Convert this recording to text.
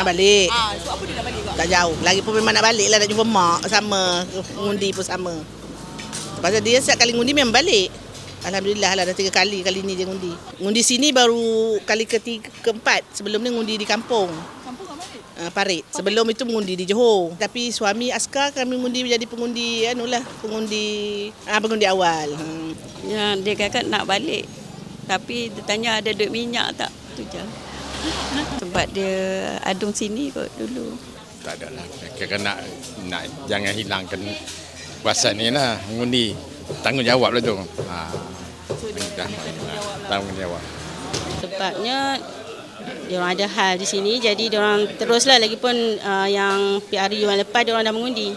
Nak balik. Ah, so apa dia nak balik kak? Tak jauh. Lagi pun memang nak balik lah nak jumpa mak sama. Ngundi pun sama. Pasal dia setiap kali ngundi memang balik. Alhamdulillah lah dah tiga kali kali ni dia ngundi. Ngundi sini baru kali ketiga keempat. Sebelum ni ngundi di kampung. Kampung kat mana? Uh, Parit. Sebelum itu mengundi di Johor. Tapi suami askar kami mengundi menjadi pengundi anulah pengundi ah pengundi awal. Hmm. Ya, dia kakak nak balik. Tapi dia tanya ada duit minyak tak? Tu je. Sebab dia adung sini kot dulu. Tak ada lah. Kira nak, nak jangan hilangkan kuasa ni lah. Mengundi. Tanggungjawab lah tu. Ha. Tanggungjawab. Sebabnya diorang ada hal di sini jadi diorang teruslah lagipun uh, yang PRU yang lepas diorang dah mengundi.